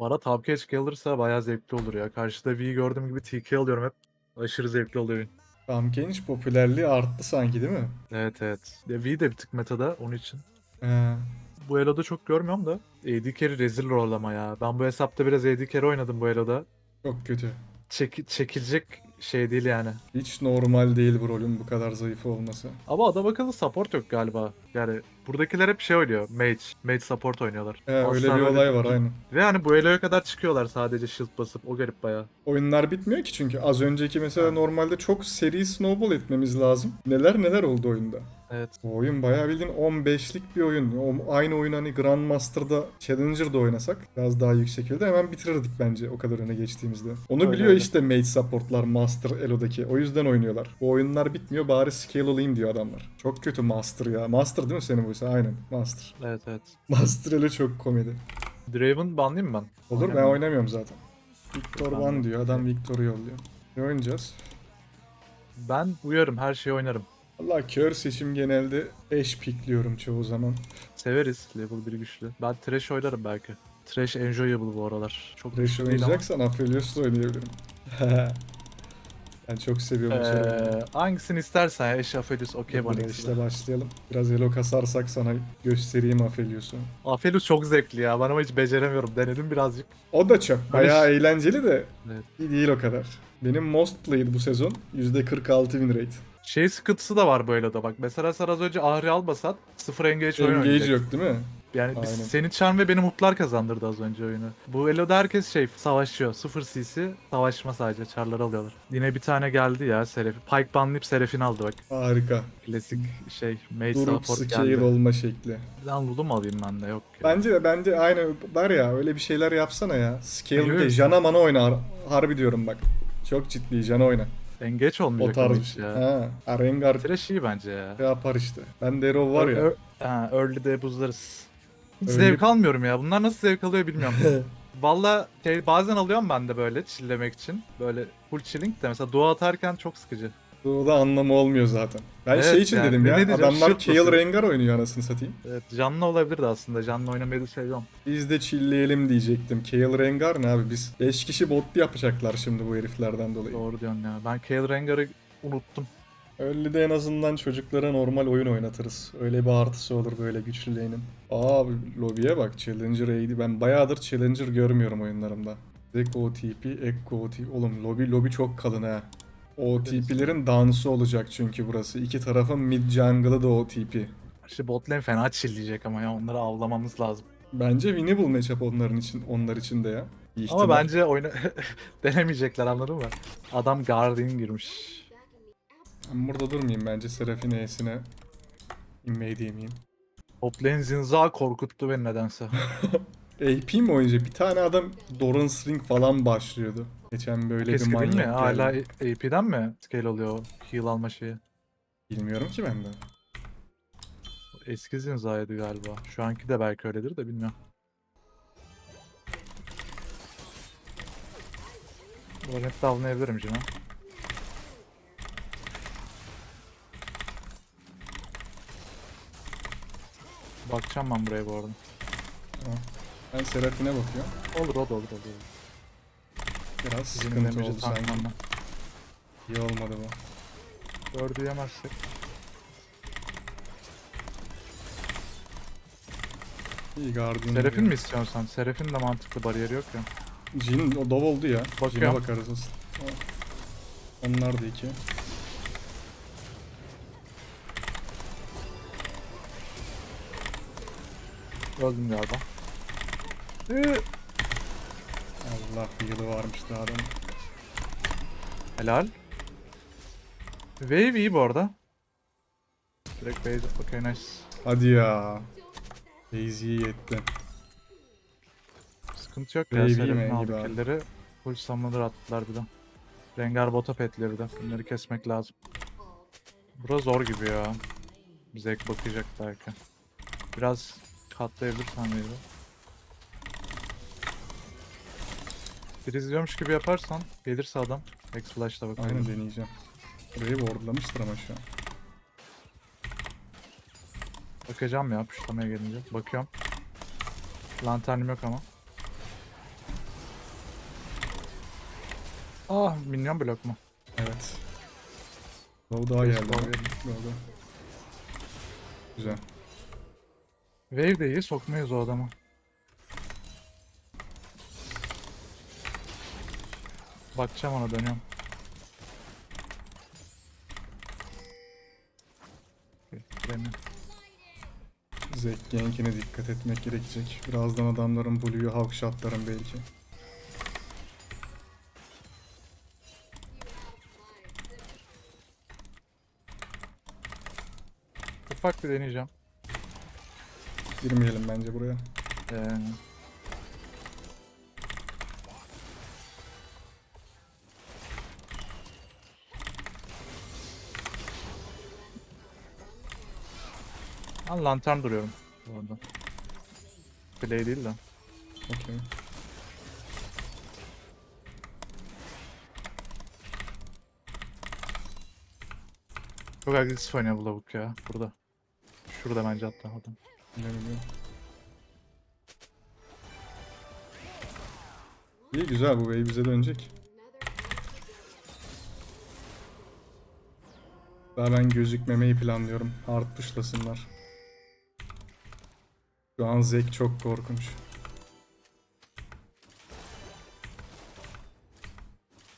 Bana top catch gelirse bayağı zevkli olur ya. Karşıda V gördüğüm gibi TK alıyorum hep. Aşırı zevkli oluyor oyun. Genç popülerliği arttı sanki değil mi? Evet evet. Ya, V de bir tık metada onun için. He. Bu Elo'da çok görmüyorum da. AD carry rezil rollama ya. Ben bu hesapta biraz AD carry oynadım bu Elo'da. Çok kötü. Çek çekilecek şey değil yani. Hiç normal değil bu rolün bu kadar zayıf olması. Ama adam akıllı support yok galiba. Yani buradakiler hep şey oynuyor. Mage. Mage support oynuyorlar. He, öyle bir olay var aynen. Ve hani bu Elo'ya kadar çıkıyorlar sadece shield basıp. O garip baya. Oyunlar bitmiyor ki çünkü az önceki mesela normalde çok seri snowball etmemiz lazım. Neler neler oldu oyunda. Evet. Bu oyun bayağı bildiğin 15'lik bir oyun. O, aynı oyun hani Grandmaster'da Challenger'da oynasak biraz daha yüksek yılda hemen bitirirdik bence o kadar öne geçtiğimizde. Onu Öyle biliyor öyle. işte Mage Support'lar Master Elo'daki. O yüzden oynuyorlar. Bu oyunlar bitmiyor bari scale alayım diyor adamlar. Çok kötü Master ya. Master değil mi senin bu ise? Aynen Master. Evet evet. Master Elo çok komedi. Draven banlayayım mı ben? Olur ben oynamıyorum zaten. Victor de. diyor. Adam Victor'u yolluyor. Ne oynayacağız? Ben uyarım. Her şeyi oynarım. Valla kör seçim genelde eş pikliyorum çoğu zaman. Severiz. Level 1 güçlü. Ben Thresh oynarım belki. Thresh enjoyable bu aralar. Çok ama. oynayacaksan Aphelios da oynayabilirim. ben çok seviyorum Ee, hangisini istersen ya. Eş Aphelios okey bana. İşte başlayalım. Biraz elo kasarsak sana göstereyim Aphelios'u. Aphelios çok zevkli ya. Ben ama hiç beceremiyorum. Denedim birazcık. O da çok. Bayağı eğlenceli de Evet. iyi değil o kadar. Benim most played bu sezon %46 win rate. Şey sıkıntısı da var böyle de bak. Mesela sen az önce Ahri almasan sıfır engage oyun Engage oynayacak. yok değil mi? Yani biz, Aynen. senin Charm ve benim Hutlar kazandırdı az önce oyunu. Bu Elo'da herkes şey savaşıyor. Sıfır CC savaşma sadece. Char'ları alıyorlar. Yine bir tane geldi ya Seraph. Pike banlayıp Seraph'ini aldı bak. Harika. Klasik şey Mage Durup support scale geldi. olma şekli. Ben Lulu mu alayım ben de yok. ya. Bence de bence aynı var ya öyle bir şeyler yapsana ya. Scale bir de. Jana mana oyna har- harbi diyorum bak. Çok ciddi Jana oyna. Engage O olmayacak tarz ama bir şey. ya. Ha. Rengar Thresh iyi bence ya. şey yapar işte. Ben de Arrow var ya. Ha, early'de buzlarız. Hiç Öyle- zevk almıyorum ya. Bunlar nasıl zevk alıyor bilmiyorum. Valla şey, bazen alıyorum ben de böyle chilllemek için. Böyle full chilling de mesela dua atarken çok sıkıcı. Bu da anlamı olmuyor zaten. Ben Evet, şey için yani dedim ne ya. diyeceğim, Adamlar shield Kayle basıyor. Rengar oynuyor anasını satayım. Evet canlı olabilirdi aslında. Canlı oynamayı da seviyorum. Biz de chillleyelim diyecektim. Kayle Rengar ne abi biz 5 kişi bot yapacaklar şimdi bu heriflerden dolayı. Doğru diyorsun ya. Ben Kayle Rengar'ı unuttum. Öyle de en azından çocuklara normal oyun oynatırız. Öyle bir artısı olur böyle güçlü lane'in. Aa lobiye bak Challenger AD. Ben bayağıdır Challenger görmüyorum oyunlarımda. Zek OTP, Ekko OTP. Oğlum lobi lobi çok kalın ha. OTP'lerin dansı olacak çünkü burası. İki tarafın mid jungle'ı da OTP. İşte bot lane fena chillleyecek ama ya onları avlamamız lazım. Bence winnable matchup onların için onlar için de ya. İyi Ama ihtimal. bence oyunu denemeyecekler anladın mı? Adam Guardian girmiş. Ben burada durmayayım bence Serafin E'sine inmeyi diyemeyeyim. Top lane Zinza korkuttu beni nedense. AP mi oynayacak? Bir tane adam Doran String falan başlıyordu. Geçen böyle bir Eski değil manyak mi? geldi. Hala AP'den mi scale oluyor o heal alma şeyi? Bilmiyorum ki ben de. Eski Zinza'ydı galiba. Şu anki de belki öyledir de bilmiyorum. Bu net avlayabilirim Cina. Bakacağım ben buraya bu arada. Ben Serafin'e bakıyorum. Olur o da olur olur. Biraz sıkıntı oldu sanki. İyi olmadı bu. Dördü yemezsek. İyi Guardian. Serafin mi istiyorsun sen? Serafin de mantıklı bariyeri yok ya. Jin o dov oldu ya. Jin'e Bakıyorum. bakarız asıl. Onlar da iki. Öldüm galiba. Ee, Allah bir yılı varmış daha adamın. Helal. Wave iyi bu arada. Direkt base. Okay nice. Hadi ya. Lazy'yi yetti. Sıkıntı yok Wave ya. iyi Serafin mi? İyi aldı bari. killleri. Full summoner attılar bir de. Rengar bota petleri de. Bunları kesmek lazım. Bura zor gibi ya. Zek bakacak belki. Biraz katlayabilirsen beni. Bir izliyormuş gibi yaparsan gelirse adam. Hex flash'la bakalım. Aynen deneyeceğim. Burayı wardlamıştır ama şu an. Bakacağım ya puşlamaya gelince. Bakıyorum. Lanternim yok ama. Ah minyon blok mu? Evet. Low daha geldi. Low geldi. Güzel. Wave de iyi sokmayız o adamı. Bakacağım ona dönüyorum. Benim. Zek Genk'ine dikkat etmek gerekecek. Birazdan adamların Blue'yu halk shotların belki. Ufak bir deneyeceğim. Girmeyelim bence buraya. Ee, Ben lantern duruyorum bu arada. Play değil de. Okey. Çok agresif oynuyor bu lavuk ya burada. Şurada bence hatta adam. İyi güzel bu wave bize dönecek. Daha ben gözükmemeyi planlıyorum. Hard pushlasınlar. Şu an Zek çok korkunç.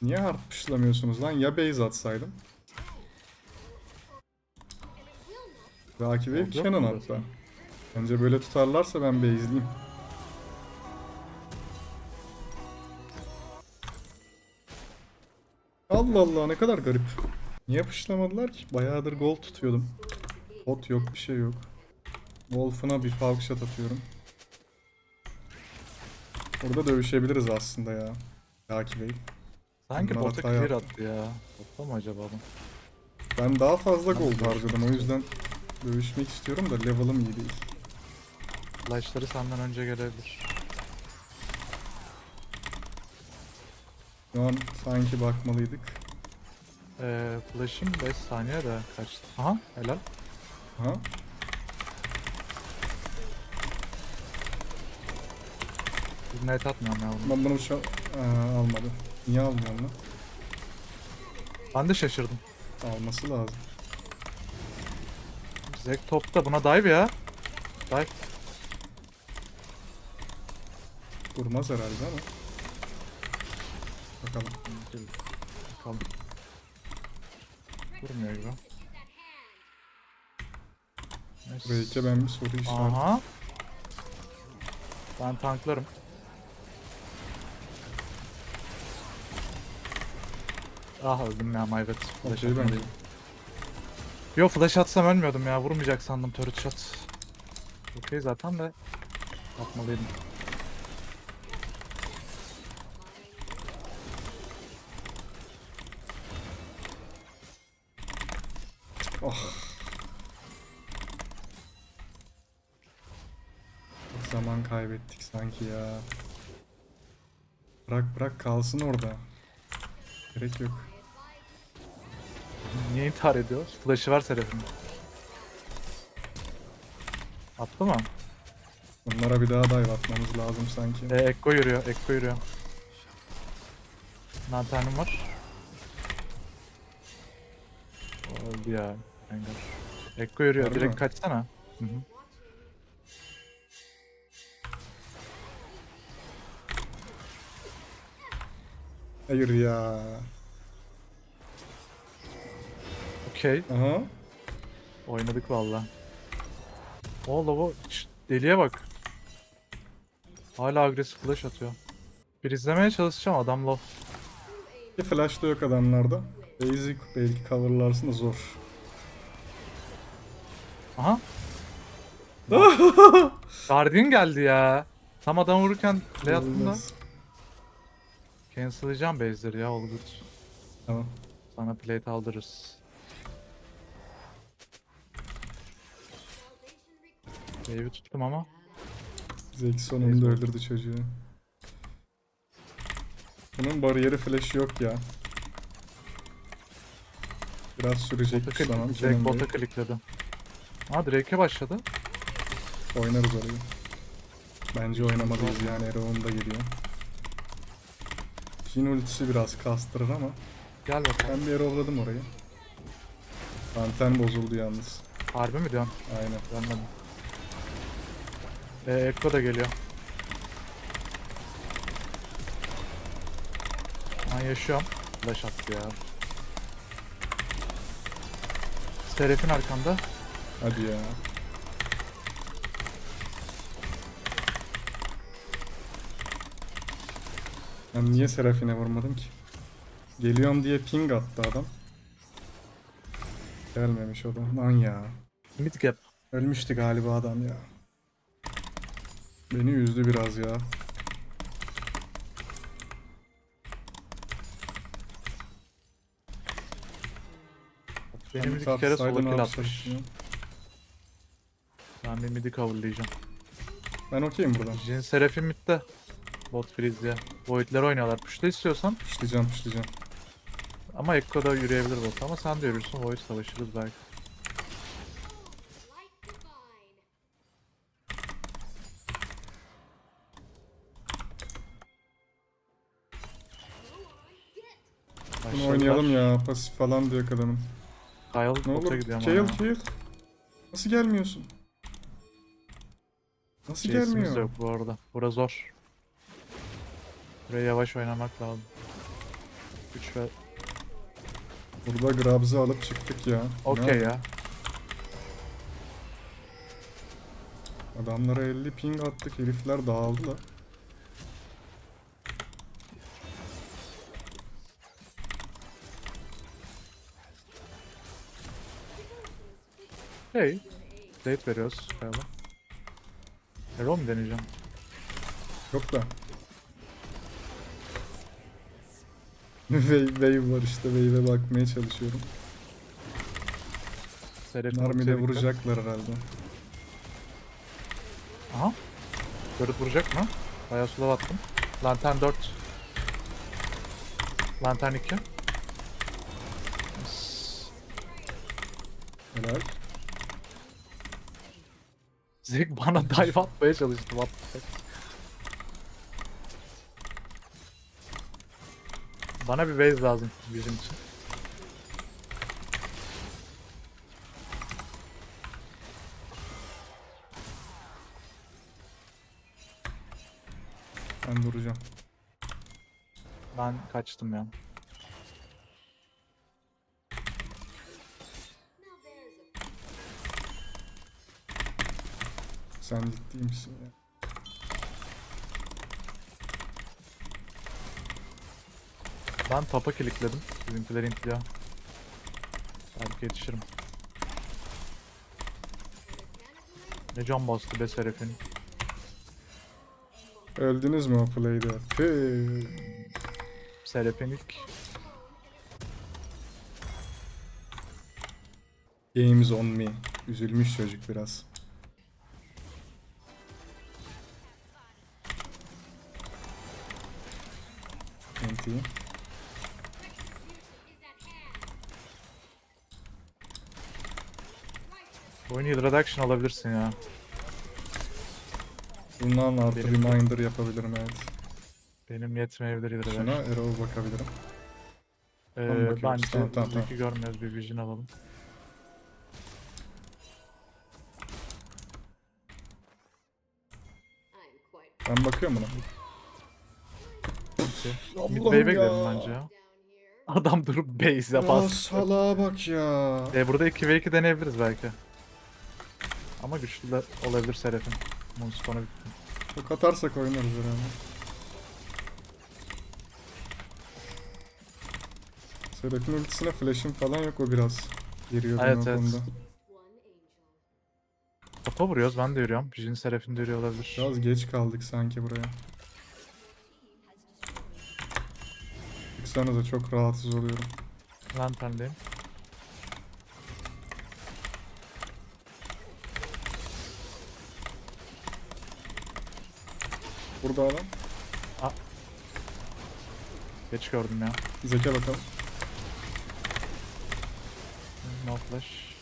Niye hard pushlamıyorsunuz lan? Ya base atsaydım? Rakibe bir Canon mı Bence böyle tutarlarsa ben base'liyim. Allah Allah ne kadar garip. Niye pışlamadılar ki? Bayağıdır gol tutuyordum. Bot yok bir şey yok. Wolf'una bir falk shot atıyorum. Orada dövüşebiliriz aslında ya. Daki Bey. Sanki Bunlar bota clear attı ya. Botta mı acaba adam? Ben daha fazla gold harcadım o yüzden dövüşmek istiyorum da level'ım iyi değil. Flashları senden önce gelebilir. Şu an sanki bakmalıydık. Ee, flash'ım 5 saniye de kaçtı. Aha helal. Aha. Bir net atmıyorum ya bunu. Ben bunu şu Aa, almadı. Niye almıyor lan? Ben de şaşırdım. Alması lazım. Zek topta buna dive ya. Dive. Durmaz herhalde ama. Bakalım. Bakalım. Durmuyor gibi. Belki ben bir soru işareti. Aha. Ben tanklarım. Ah öldüm ya my bad. Flash bence. atmalıydım. Yo flash atsam ölmüyordum ya. Vurmayacak sandım turret shot. Okey zaten de atmalıydım. Oh. Çok zaman kaybettik sanki ya. Bırak bırak kalsın orada. Gerek yok. Niye intihar ediyor? Flash'ı var Seraphim'in. Attı mı? Bunlara bir daha dive atmamız lazım sanki. E, Ekko yürüyor, Ekko yürüyor. Lanternim var. O Öldü ya. Rengar. Ekko yürüyor, Harbi direkt mi? kaçsana. Hı hı. Hayır ya. Okey. Aha. Oynadık valla. O lava Şşt, deliye bak. Hala agresif flash atıyor. Bir izlemeye çalışacağım adam low. Bir flash da yok adamlarda. Basic belki coverlarsın da zor. Aha. Guardian geldi ya. Tam adam vururken play attım da. Olmaz. Cancel'layacağım base'leri ya good. Tamam. Sana plate aldırırız. Wave'i tuttum ama. Zeki sonunda öldürdü çocuğu. Bunun bariyeri flash yok ya. Biraz sürecek Bota tamam. klik, direkt bota klikledi. Aa Drake'e başladı. Oynarız orayı. Bence oynamalıyız yani Erol'un da geliyor. Jhin ultisi biraz kastırır ama Gel bakalım. ben bir yere ovladım orayı. Anten bozuldu yalnız. Harbi mi diyorsun? Aynen. Görmedim. Ee, Ekko da geliyor. Ben yaşıyorum. Flash attı ya. Serafin arkanda. Hadi ya. Ben niye Seraphine vurmadım ki? Geliyorum diye ping attı adam. Gelmemiş o da. Lan ya. Mid gap. Ölmüştü galiba adam ya. Beni üzdü biraz ya. Benim Ben iki kere sola kill atmış. Ben bir mid'i coverlayacağım. Ben okeyim buradan. Jin Seraphim mid'de. Bot freeze ya. Void'ler oynuyorlar. Push'ta istiyorsan. Pişleyeceğim pişleyeceğim. Ama Ekko da yürüyebilir bot ama sen de yürürsün. Void savaşırız belki. Bunu Başladılar. oynayalım ya. Pasif falan diyor kadının. Kyle Ne bota olur? gidiyor ama. Kayle. Kayle. Nasıl gelmiyorsun? Nasıl Chase'imiz gelmiyor? yok bu arada. Bura zor. Buraya yavaş oynamak lazım. 3 ve Burada Grabs'ı alıp çıktık ya. okey Ne? ya. Adamlara 50 ping attık. Herifler dağıldı da. Hey. Date veriyoruz galiba. Hero mu deneyeceğim? Yok da. Wave, var işte. Wave'e bakmaya çalışıyorum. De dikkat. vuracaklar herhalde. Aha. Görüp vuracak mı? Bayağı slow attım. Lantern 4. Lantern 2. Helal. Zek bana dive atmaya çalıştı. What? Bana bir base lazım bizim için. Ben duracağım. Ben kaçtım ya. Sen ciddi misin ya? Ben tapa kilitledim. Bizimkiler intiliyor. Belki yetişirim. Ne can bastı be Serafin. Öldünüz mü o play'de? Tüh. Serafin ilk. Games on me. Üzülmüş çocuk biraz. NT. Oyun heal reduction alabilirsin ya. Bundan artı Benim- reminder yapabilirim evet. Benim yetmeyebilir heal Şuna reduction. arrow bakabilirim. Ee, bakıyoruz. bence Tamam, tamam, tamam. Zek'i görmüyoruz bir vision alalım. Ben bakıyorum buna. Allah'ım Mid ya. gidelim bence ya. Adam durup base Ya salağa bak ya. E burada 2v2 deneyebiliriz belki. Ama güçlü de olabilir Seraphim. Moonstone'u bitti. Çok atarsak oynarız herhalde. Seraph'in ultisine flash'im falan yok o biraz. Giriyor beni Evet, o evet. konuda. Topa vuruyoruz ben de yürüyorum. Jin Seraphim de yürüyor olabilir. Biraz geç kaldık sanki buraya. Çıksanıza çok rahatsız oluyorum. Lantern'deyim. Burada adam. Geç gördüm ya. Zeka bakalım. No flash.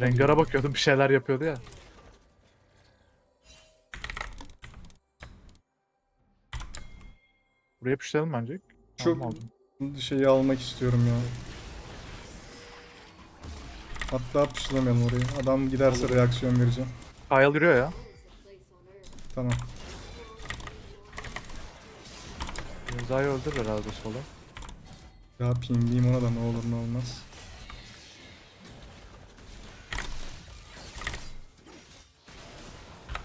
Rengar'a bakıyordum bir şeyler yapıyordu ya. Buraya püşleyelim bence. Şu Tamam, aldım. şeyi almak istiyorum ya. Hatta pışlamayalım orayı. Adam giderse reaksiyon vereceğim. Kyle yürüyor ya. Tamam. Reza'yı öldür herhalde sola. Ya pingleyeyim ona da ne olur ne olmaz.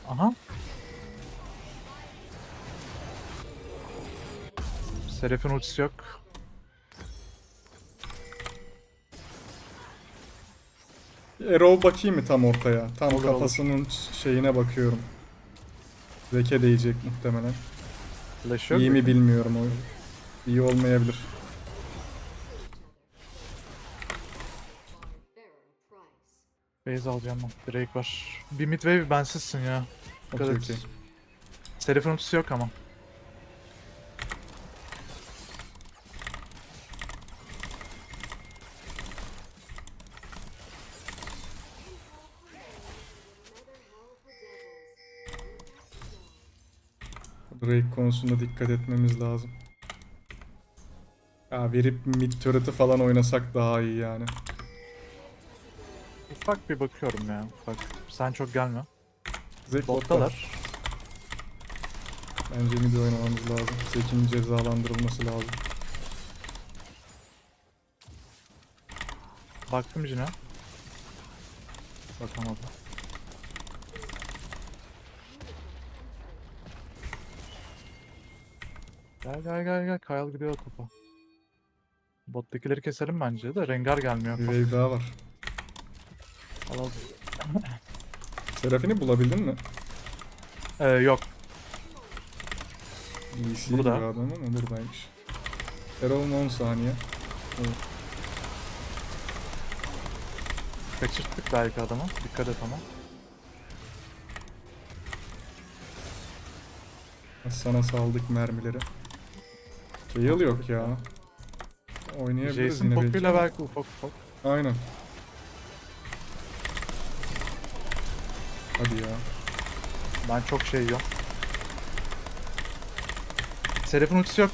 Aha. Seraf'in ultisi yok. Arrow bakayım mı tam ortaya? Tam Olur, kafasının şeyine bakıyorum. Zeke değecek muhtemelen. Flash. İyi mi bilmiyorum o. İyi olmayabilir. Base alacağım ben. Drake var. Bir mid wave bensizsin ya. Okey okey. Seraf'in ultisi yok ama. Drake konusunda dikkat etmemiz lazım. Ya verip mid turret'ı falan oynasak daha iyi yani. Ufak bir bakıyorum ya. Bak sen çok gelme. Zek botta. Bottalar. Bence mid oynamamız lazım. Zek'in cezalandırılması lazım. Baktım yine. Bakamadım. Gel gel gel gel. Kyle gidiyor topa. Bottakileri keserim bence de. Rengar gelmiyor. Bir wave daha var. Al al. Serafini bulabildin mi? Ee, yok. DC Burada. gibi adam ama buradaymış. Arrow'un 10 saniye. Kaçırttık belki adamı. Dikkat et ama. Sana saldık mermileri. Gale yok ya. Oynayabiliriz Jason yine belki. belki ufak ufak. Aynen. Hadi ya. Ben çok şey yiyorum. Seraf'in ultisi yok.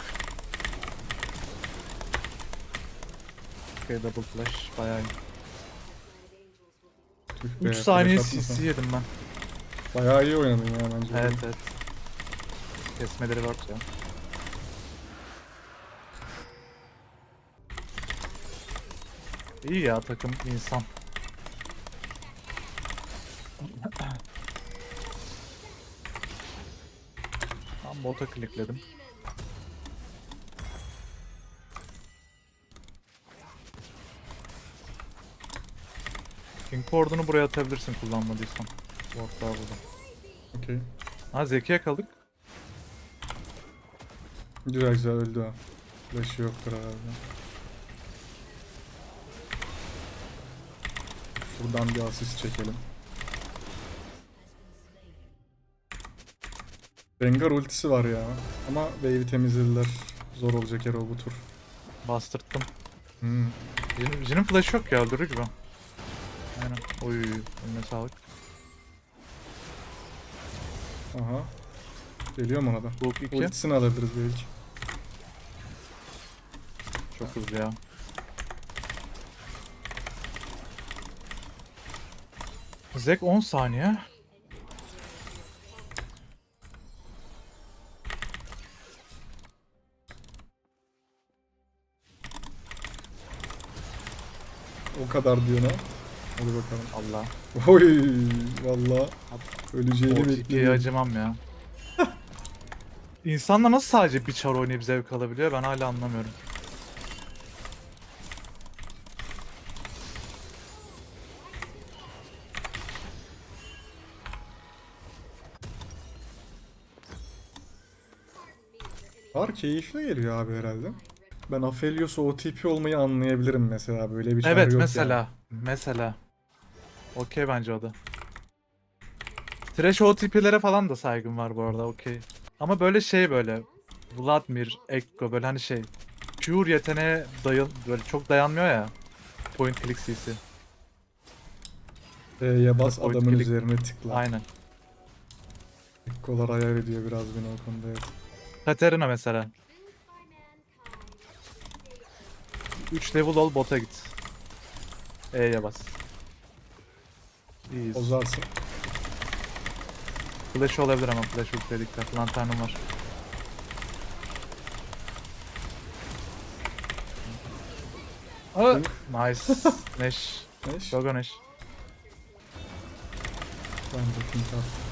Okay double flash bayağı iyi. Tüh 3 flash saniye atmasan. CC yedim ben. Bayağı iyi oynadın ya bence. Evet evet. Kesmeleri var ya. İyi ya takım insan. Tam bota klikledim. King Cordon'u buraya atabilirsin kullanmadıysan. Ward daha burada. Okey. Ha Zeki yakaladık. Güzel güzel öldü ha. Flash'ı yoktur herhalde. Buradan bir asist çekelim. Rengar ultisi var ya. Ama wave'i temizlediler. Zor olacak Hero bu tur. Bastırttım. Hmm. Jin- Jin'in flash yok ya öldürür gibi. Aynen. Oy, eline sağlık. Aha. Geliyorum ona da. Bulk 2. Ultisini alabiliriz belki. Çok hızlı ya. Zek 10 saniye. O kadar diyor ha. Hadi bakalım. Allah. Oy valla öleceğini O TP'ye bekliyorum. acımam ya. İnsanlar nasıl sadece bir çar oynayıp zevk alabiliyor ben hala anlamıyorum. Var keyifli geliyor abi herhalde. Ben Aphelios OTP olmayı anlayabilirim mesela böyle bir çar Evet yok mesela. yani. Mesela. Okey bence o da. Trash OTP'lere falan da saygım var bu arada okey. Ama böyle şey böyle. Vladimir, Ekko böyle hani şey. Pure yeteneğe dayan böyle çok dayanmıyor ya. Point click CC. E'ye bas adamın click. üzerine tıkla. Aynen. Kollar ayar ediyor biraz beni o konuda. evet. Katerina mesela. 3 level ol bota git. E'ye bas. İyiyiz. Bozarsın. Flash olabilir ama flash ult dedikler. Lanternum var. Aa, nice. Neş. Neş. Gogo Neş. Ben de pink attım.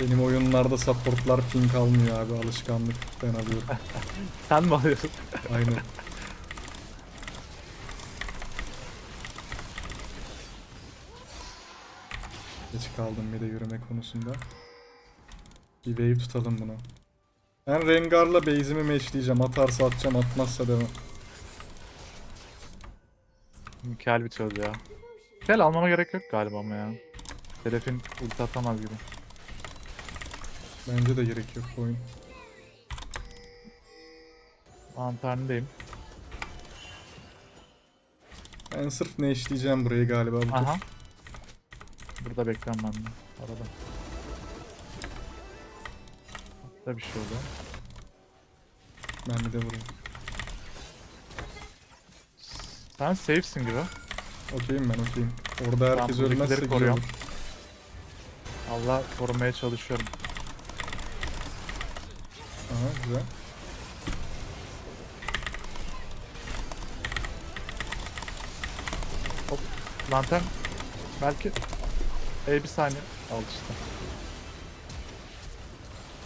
Benim oyunlarda supportlar pink almıyor abi alışkanlık. Ben alıyorum. Sen mi alıyorsun? Aynen. Geç kaldım bir de yürüme konusunda. Bir wave tutalım bunu. Ben Rengar'la base'imi matchleyeceğim. Atarsa atacağım, atmazsa devam. Mikael bitiyordu ya. Mikael almama gerek yok galiba ama ya. Telefin ulti atamaz gibi. Bence de gerek yok bu oyun. Lanternindeyim. Ben sırf ne işleyeceğim burayı galiba. bu tur. Aha. Burada bekliyorum ben de. Arada. Hatta bir şey oluyor. Ben bir de vurayım. Sen safe'sin gibi. Okeyim ben okeyim. Orada herkes buradakileri ölmezse güzel koruyorum. olur. Allah korumaya çalışıyorum. Aha güzel. Hop. Lantern. Belki. Ey bir saniye. Al işte.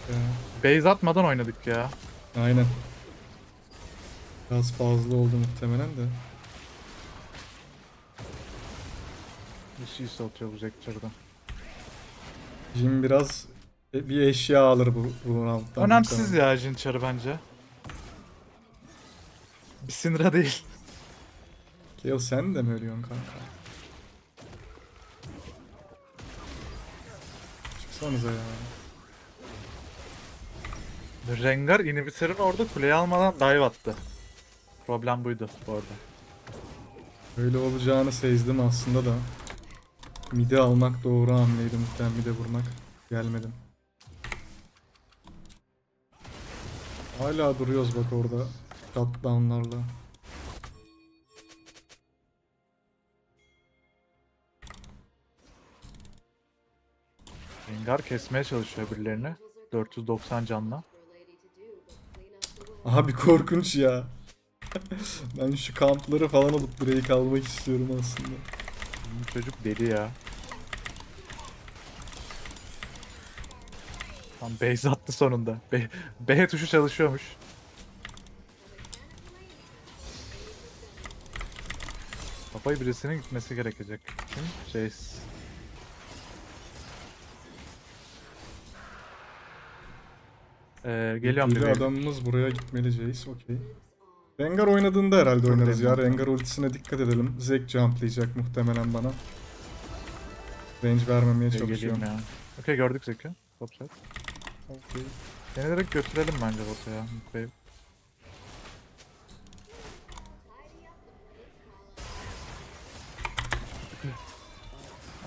Ee, Base atmadan oynadık ya. aynen. Biraz fazla oldu muhtemelen de. Bir şey atıyor bu Zekçar'dan. Jim biraz e, bir eşya alır bu, rounddan. Önemsiz muhtemelen. ya Jinçar'ı bence. Bir sinira değil. Gale sen de mi ölüyorsun kanka? Çıksanıza ya. Rengar inhibitörün orada kuleyi almadan dive attı. Problem buydu bu arada. Öyle olacağını sezdim aslında da. Mide almak doğru hamleydi muhtemelen mide vurmak. Gelmedim. Hala duruyoruz bak orada. Shutdownlarla. Rengar kesmeye çalışıyor birilerini. 490 canla. Abi korkunç ya. ben şu kampları falan alıp Drake almak istiyorum aslında. Bu çocuk deli ya. Tam base attı sonunda. B, B tuşu çalışıyormuş. Kafayı birisinin gitmesi gerekecek. Kim? Jace. Ee, geliyorum Bir adamımız buraya gitmeli Jace. Okey. Rengar oynadığında herhalde oynarız ya. Rengar ultisine dikkat edelim. Zek jumplayacak muhtemelen bana. Range vermemeye Ee, çalışıyorum. geleyim ya. Okey gördük Zeki. Top set. Okey. Direkt götürelim bence bota ya. Wave.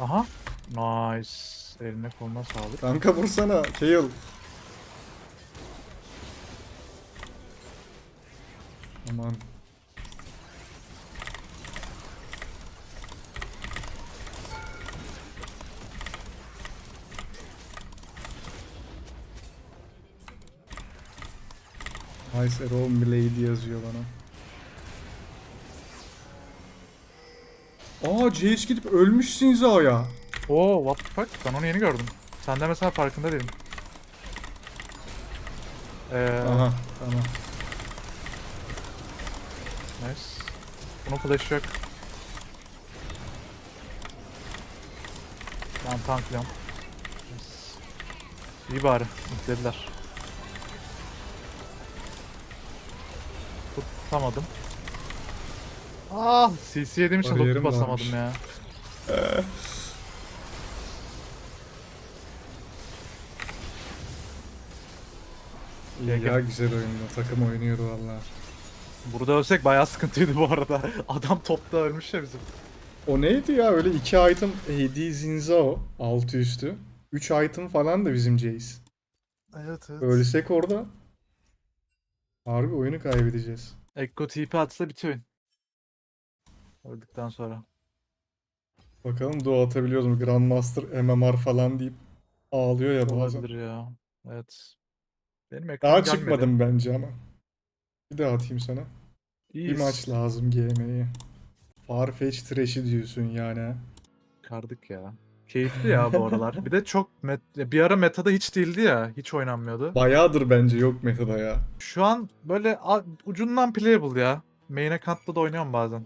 Aha. Nice. Eline koluna sağlık. Kanka vursana. Kayle. Aman. Nice Arrow Milady yazıyor bana. Aa Jace gidip ölmüş Sinzao'ya. Oo what the fuck? Ben onu yeni gördüm. Sen de mesela farkında değilim. Ee, Aha tamam. nice. Bunun flash yok. Ben tanklıyorum. Nice. İyi bari. Mutlediler. Tutamadım. Ah! CC yediğim için Bariyerim basamadım varmış. ya. İyi ya güzel oyundu. Takım oynuyordu valla. Burada ölsek bayağı sıkıntıydı bu arada. Adam topta ölmüş ya bizim. O neydi ya öyle iki item AD Zinzao altı üstü. 3 item falan da bizim Jace. Evet evet. Ölsek orada harbi oyunu kaybedeceğiz. Ekko TP atsa bitiyor oyun. Öldükten sonra. Bakalım dua atabiliyoruz mu? Grandmaster MMR falan deyip ağlıyor ya bazen. Olabilir ya. Evet. Benim ekran Daha gelmedi. çıkmadım bence ama. Bir daha atayım sana. İyiyiz. Bir maç lazım GM'ye. Farfetch Trash'i diyorsun yani. Kardık ya. Keyifli ya bu aralar. Bir de çok met- bir ara metada hiç değildi ya. Hiç oynanmıyordu. Bayağıdır bence yok metada ya. Şu an böyle a- ucundan playable ya. Main account'ta da oynuyorum bazen.